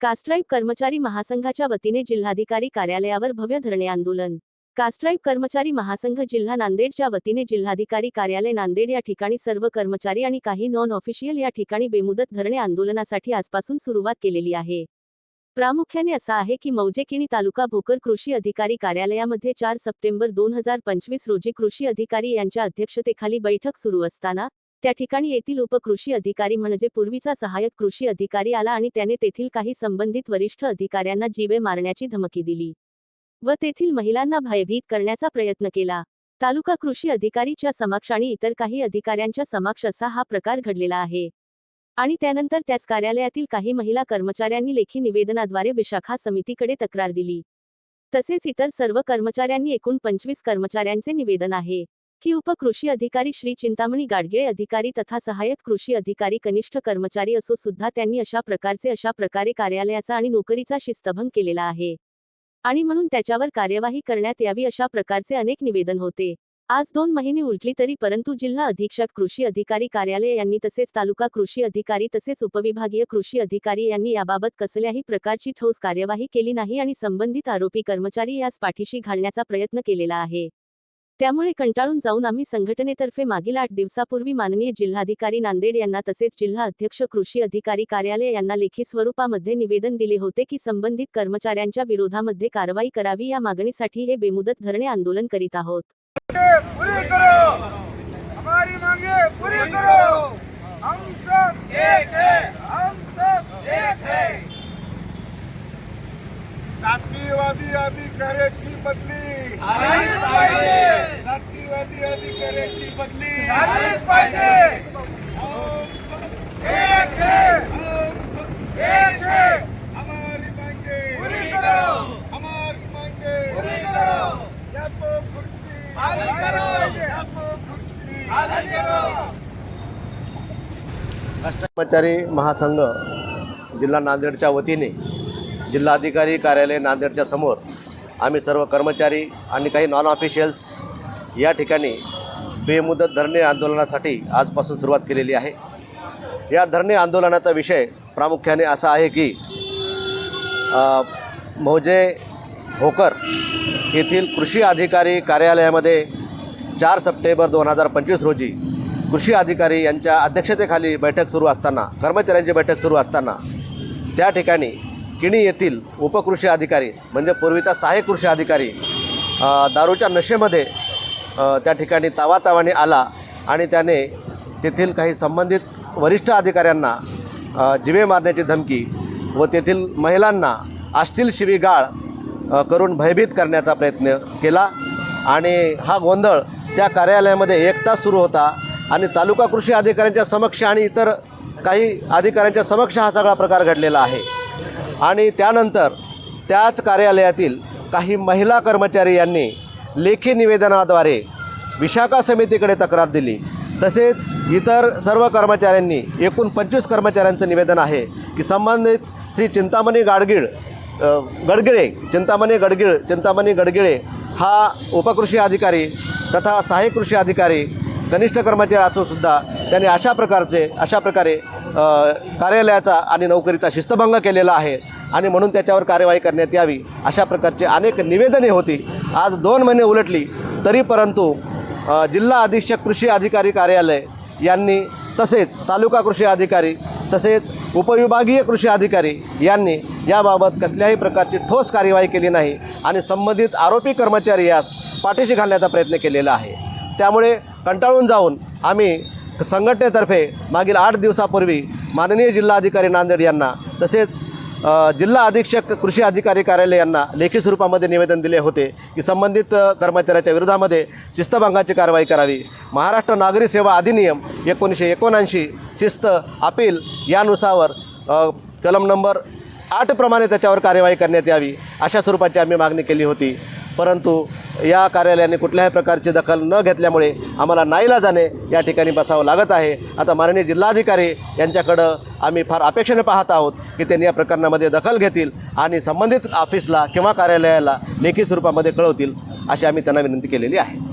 कास्ट्राईब कर्मचारी महासंघाच्या वतीने जिल्हाधिकारी कार्यालयावर भव्य धरणे आंदोलन. कास्ट्राईब कर्मचारी महासंघ जिल्हा नांदेडच्या वतीने जिल्हाधिकारी कार्यालय नांदेड या ठिकाणी सर्व कर्मचारी आणि काही नॉन ऑफिशियल या ठिकाणी बेमुदत धरणे आंदोलनासाठी आजपासून सुरुवात केलेली आहे. प्रामुख्याने असा आहे की मौजेकिणी तालुका भोकर कृषी अधिकारी कार्यालयामध्ये चार सप्टेंबर दोन हजार पंचवीस रोजी कृषी अधिकारी यांच्या अध्यक्षतेखाली बैठक सुरू असताना त्या ठिकाणी येथील उपकृषी अधिकारी म्हणजे पूर्वीचा सहाय्यक कृषी अधिकारी आला आणि त्याने तेथील काही संबंधित वरिष्ठ अधिकाऱ्यांना जीवे मारण्याची धमकी दिली व तेथील महिलांना भयभीत करण्याचा प्रयत्न केला. तालुका कृषी अधिकारीच्या समक्ष आणि इतर काही अधिकाऱ्यांच्या समक्ष असा हा प्रकार घडलेला आहे. आणि त्यानंतर त्याच कार्यालयातील काही महिला कर्मचाऱ्यांनी लेखी निवेदनाद्वारे विशाखा समितीकडे तक्रार दिली. तसेच इतर सर्व कर्मचाऱ्यांनी एकूण पंचवीस कर्मचाऱ्यांचे निवेदन आहे. की उपकृषी अधिकारी श्री चिंतामणी गाडगिळे अधिकारी तथा सहाय्यक कृषी अधिकारी कनिष्ठ कर्मचारी असो सुद्धा त्यांनी अशा प्रकारचे अशा प्रकारे कार्यालयाचा आणि नोकरीचा शिस्तभंग केलेला आहे. आणि म्हणून त्याच्यावर कार्यवाही करण्यात यावी अशा प्रकारचे अनेक निवेदन होते. आज दोन महिने उलटली तरी परंतु जिल्हा अधीक्षक कृषी अधिकारी कार्यालय यांनी तसेच तालुका कृषी अधिकारी तसेच उपविभागीय कृषी अधिकारी यांनी याबाबत कसल्याही प्रकारची ठोस कार्यवाही केली नाही आणि संबंधित आरोपी कर्मचारी यास पाठीशी घालण्याचा प्रयत्न केलेला आहे. त्यामुळे कंटाळून जाऊन आम्ही संघटनेतर्फे मागील आठ दिवसापूर्वी माननीय जिल्हाधिकारी नांदेड यांना तसेच जिल्हा अध्यक्ष कृषी अधिकारी कार्यालय यांना लेखी स्वरूपामध्ये निवेदन दिले होते की संबंधित कर्मचाऱ्यांच्या विरोधामध्ये कारवाई करावी. या मागणीसाठी हे बेमुदत धरणे आंदोलन करीत आहोत. जातीवादी अधिकाऱ्याची बदली हमारी मांगे पूरी करो हम सब एक है हम सब एक है जातीवादी अधिकाऱ्याची बदली झालीच पाहिजे जातीवादी अधिकाऱ्याची बदली। झालीच पाहिजे. हम सब एक हम सब एक हमारी मांगे। पूरी करो. हमारी मांगे। पूरी करो. या तो खुर्ची। खाली करो. या तो खुर्ची। खाली करो. कर्मचारी महासंघ जिल्हा नांदेडच्या वतीने जिल्हाधिकारी कार्यालय नांदेडच्या समोर आम्ही सर्व कर्मचारी आणि काही नॉन ऑफिशियल्स या ठिकाणी बेमुदत धरणे आंदोलनासाठी आजपासून सुरुवात केलेली आहे. या धरणे आंदोलनाचा विषय प्रामुख्याने असा आहे की मोजे भोकर येथील कृषी अधिकारी कार्यालयामध्ये चार सप्टेंबर दोन हजार पंचवीस रोजी कृषी अधिकारी यांच्या अध्यक्षतेखाली बैठक सुरू असताना कर्मचाऱ्यांची बैठक सुरू असताना त्या ठिकाणी किणी येथील उपकृषी अधिकारी म्हणजे पूर्वीचा सहाय्यक कृषी अधिकारी दारूच्या नशेमध्ये त्या ठिकाणी तावातावाने आला आणि त्याने तेथील काही संबंधित वरिष्ठ अधिकाऱ्यांना जिवे मारण्याची धमकी व तेथील महिलांना असतील शिवीगाळ करून भयभीत करण्याचा प्रयत्न केला आणि हा गोंधळ त्या कार्यालयामध्ये एक तास सुरू होता आणि तालुका कृषी अधिकाऱ्यांच्या समक्ष आणि इतर काही अधिकाऱ्यांच्या समक्ष हा सगळा प्रकार घडलेला आहे. आणि त्यानंतर त्याच कार्यालयातील काही महिला कर्मचारी यांनी लेखी निवेदनाद्वारे विशाखा समितीकडे तक्रार दिली. तसेच इतर सर्व कर्मचाऱ्यांनी एकूण पंचवीस कर्मचाऱ्यांचं निवेदन आहे की संबंधित श्री चिंतामणी गाडगीळ गडगिळे चिंतामणी गडगिळ चिंतामणी गडगिळे हा उपकृषी अधिकारी तथा सहाय्यक कृषी अधिकारी कनिष्ठ कर्मचारी असूनसुद्धा त्यांनी अशा प्रकारचे अशा प्रकारे कार्यालयाचा आणि नोकरीचा शिस्तभंग केलेला आहे. आणि म्हणून त्याच्यावर कार्यवाही करण्यात यावी अशा प्रकारचे अनेक निवेदने होती. आज दोन महिने उलटली तरी परंतु जिल्हा अधीक्षक कृषी अधिकारी कार्यालय यांनी तसेच तालुका कृषी अधिकारी तसेच उपविभागीय कृषी अधिकारी यांनी याबाबत कसल्याही प्रकारची ठोस कार्यवाही केली नाही आणि संबंधित आरोपी कर्मचारी यास पाठीशी घालण्याचा प्रयत्न केलेला आहे. त्यामुळे कंटाळून जाऊन आम्ही संघटनेतर्फे मागील आठ दिवसापूर्वी माननीय जिल्हाधिकारी नांदेड यांना तसेच जिल्हा अधीक्षक कृषी अधिकारी कार्यालय यांना लेखी स्वरूपामध्ये निवेदन दिले होते की संबंधित कर्मचाऱ्याच्या विरोधामध्ये शिस्तभंगाची कारवाई करावी. महाराष्ट्र नागरी सेवा अधिनियम एकोणीसशे एकोणऐंशी शिस्त अपील यानुसार कलम नंबर आठप्रमाणे त्याच्यावर कार्यवाही करण्यात यावी अशा स्वरूपाची आम्ही मागणी केली होती. परंतु या कार्यालयाने कुठल्याही प्रकारची दखल न घेतल्यामुळे आम्हाला नाईला जाणे या ठिकाणी बसावं लागत आहे. आता माननीय जिल्हाधिकारी यांच्याकडं आम्ही फार अपेक्षेने पाहत आहोत की त्यांनी या प्रकरणामध्ये दखल घेतील आणि संबंधित ऑफिसला किंवा कार्यालयाला लेखी स्वरूपामध्ये कळवतील अशी आम्ही त्यांना विनंती केलेली आहे.